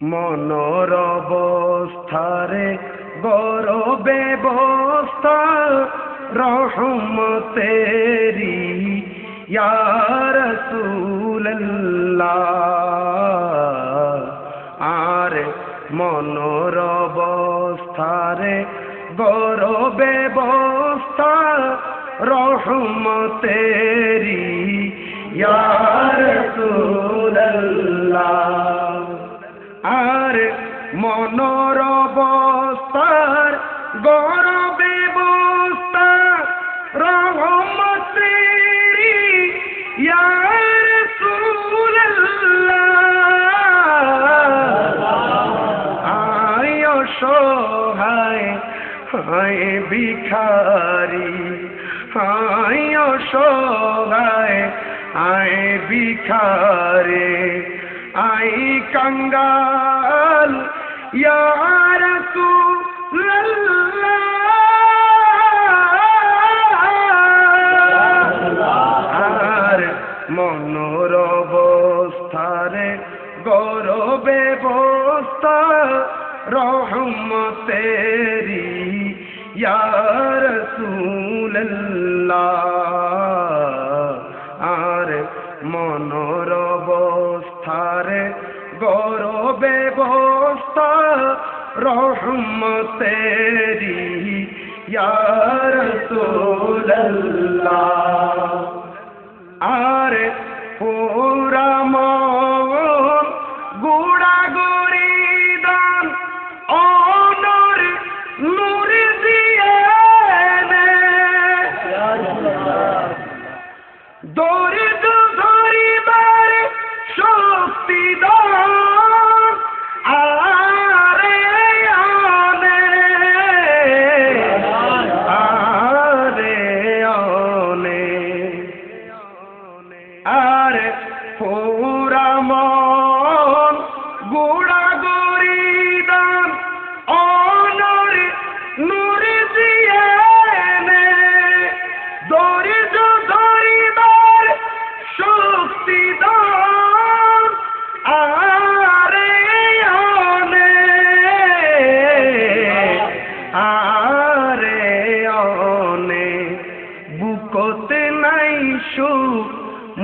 মনর গৌরবে বস্তা রহমতেরি ইয়ার আর মনর গৌরবে বস্তা রহমতেরি ইয়ার মনর অবস্থার গৌরবে বস্তা রহমতেরি আয় সহায় হায় ভিখারি হায় সহায় আয় ভিখারে। আই কঙ্গাল ইয়ার আর মনোর অবস্থারে গৌরবে বস্তা রহমতেরি ইয়ার আর মনোর تیری یا رسول اللہ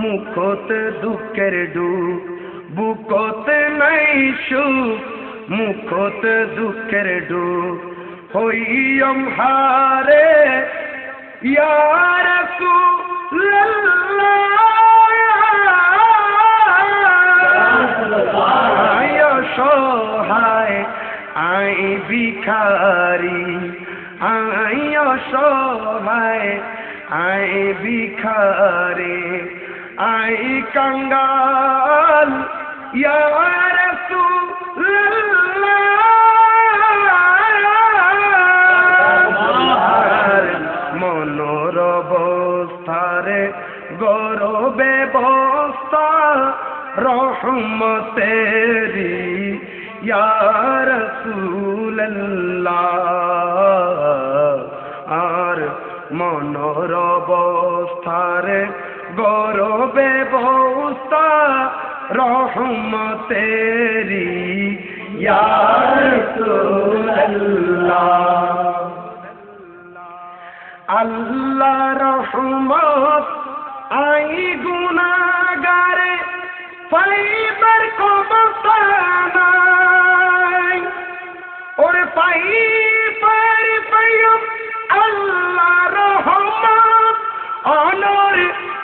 মুখতে দুঃখের ডুব, বুকতে নাই সুখ, মুখতে দুঃখের ডুব। হইয়ম হারে ইয়ার আয় সহায় আই ভিখারি, আয় সহায় আই ভিখারে। আই কঙ্গাল মনোর অবস্থারে গৌরবে বস্তা রহমতেরি ইয়ার আর মনোর অবস্থারে গৌরবে বস্তা রহমতেরি আল্লাহ রহমত, আই গুনাগারে ফাইবার কবতানাই ওরে পাই পার পাইম আল্লাহ রহমত, অনর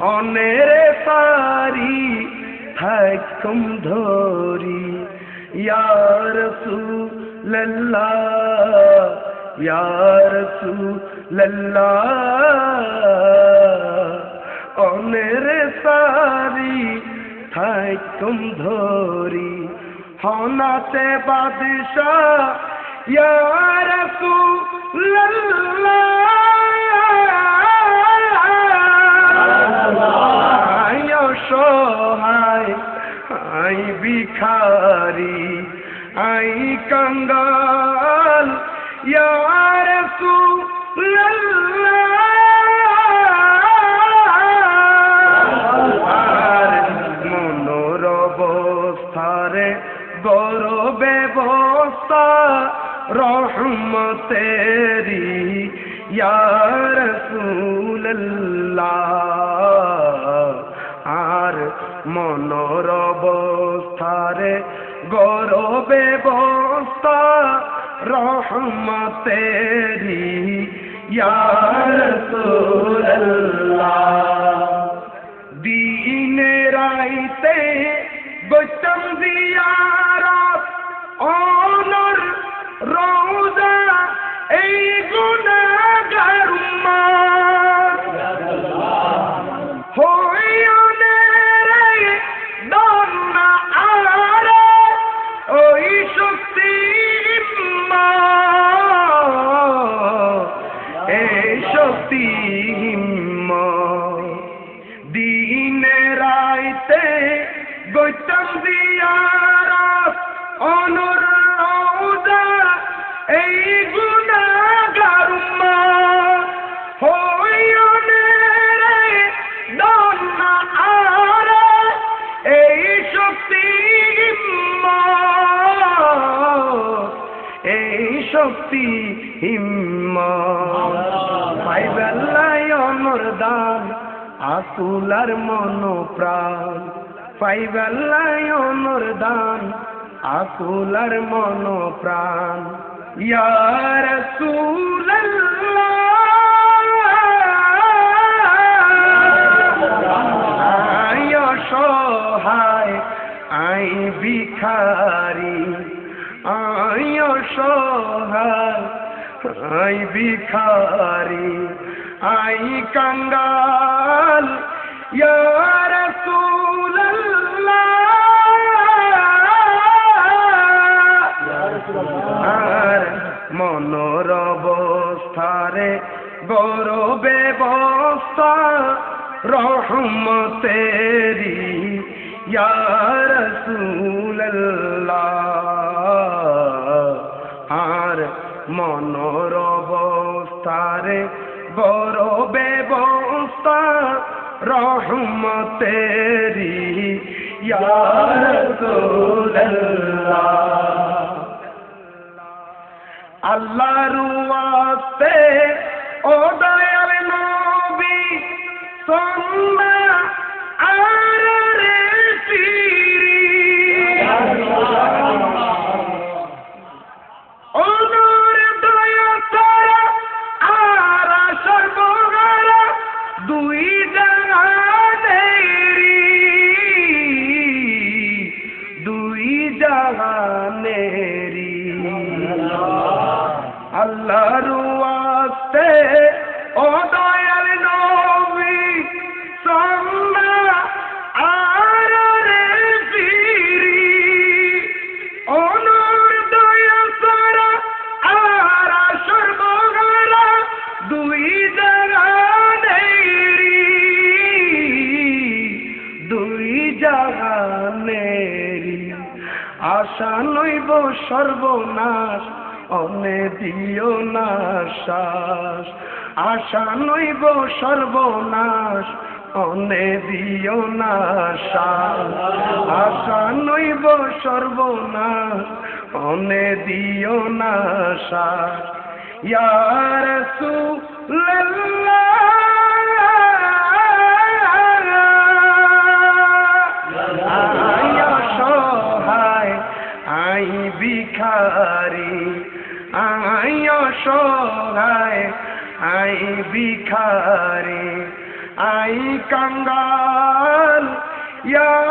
অনর সারি থাকুম ধরি। ইয়ার সুল্লাহ ইয়ার সুল্লাহ অনের সারি থাইকুম ধরি। হনাতে বাদশাহ, ইয়া রাসূলুল্লাহ। ভিখারি আই কঙ্গাল, ইয়া রাসূলুল্লাহ। আর মনোর অবস্থারে গৌরবে বস্তা রহমতেরি ইয়ার আর মনোর অবস্থারে গৌরবে বস্তা রহমতেরি দিনে রাইতে গৌতম জিয়ারত শক্তি অনর দান আকুলার মন প্রাণ অনর দান আকুলার মন প্রাণ ইয়ার আই অসহায় আই ভিখারি। আই অসহায় আই ভিখারি আই কঙ্গাল ইয়ার মনোর অবস্থারে গৌরবে বস্তা রহমতেরি ইয়ার আর মনোর অবস্থারে গৌরবে বস্তা রহমতেরি ইয়ার আল্লাহর ওয়াস্তে ও দয়াল নবী সোনা আশা নইব সর্বনাশ, অনে দিও না আশা নইব সর্বনাশ, অনে দিও না আশা নইব সর্বনাশ, অনে দিও না শ্বাস। ইয়ার সহায় আই ভিখারি আই অসহায় আই ভিখারি আই কঙ্গাল ইয়ার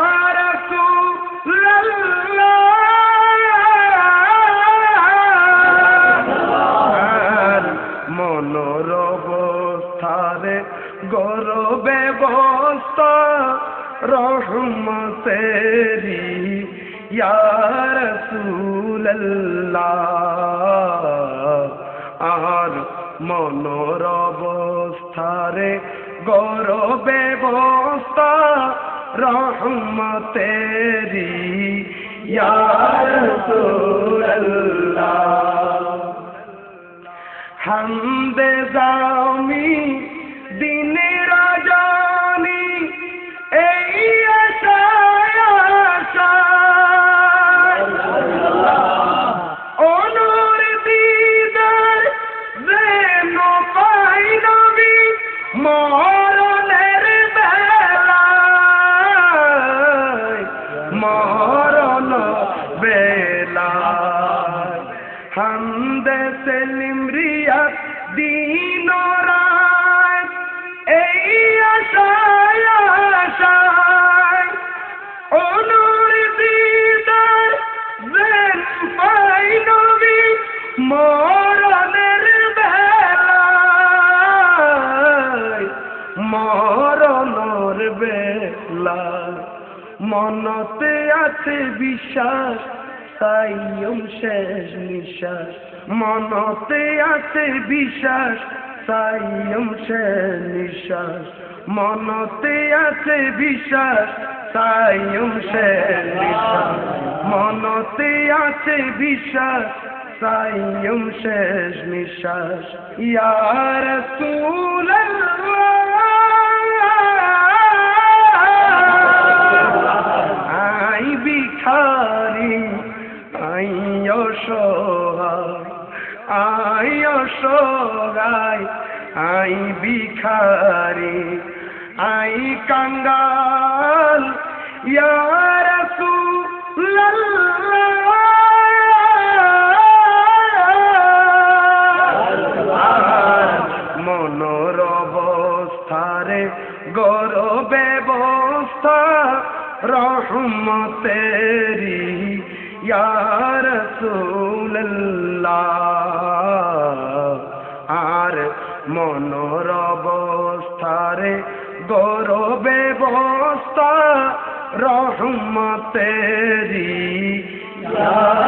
আর মনোর অবস্থারে গৌরবে বস্তা রহমতেরি হামদে জামি দিনে বিশ্বাস সাইয়ম শেষ নিশ্বাস। মনতে আছে বিশ্বাস সাইয়ম শেষ নিশ্বাস। মনতে আছে বিশ্বাস সাইয়ম শেষ নিশ্বাস। মনতে আছে বিশ্বাস সাইয়ম শেষ নিশ্বাস। ইয়ার আই বিখারি আই অসহায় আই অসহায় আই বিখারি আই কাঙ্গাল ইয়ার মনোর অবস্থারে ব্যবস্থা রহমতেরি ইয়ার আর মনোর অবস্থারে গৌরবে ব্যবস্থা রহমতেরি ইয়ার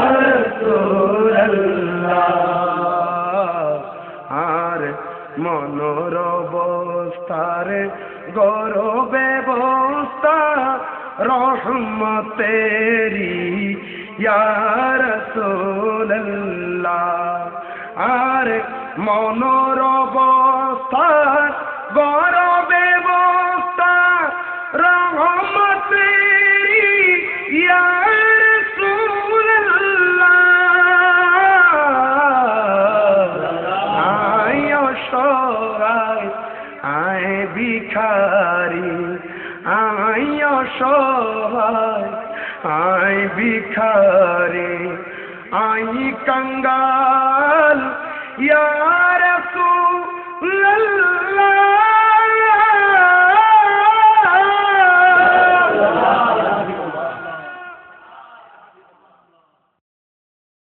আর মনোর অবস্থারে গৌরবে ব্যবস্থা রহমতেরি আর মনোর অবস্থা গৌরবে রহমতেরি ইয়ার আয় অসহায় আয় ভিখারি আয় অসহায় আয় ভিখারি আই কঙ্গাল ইয়ার সুল্লাহ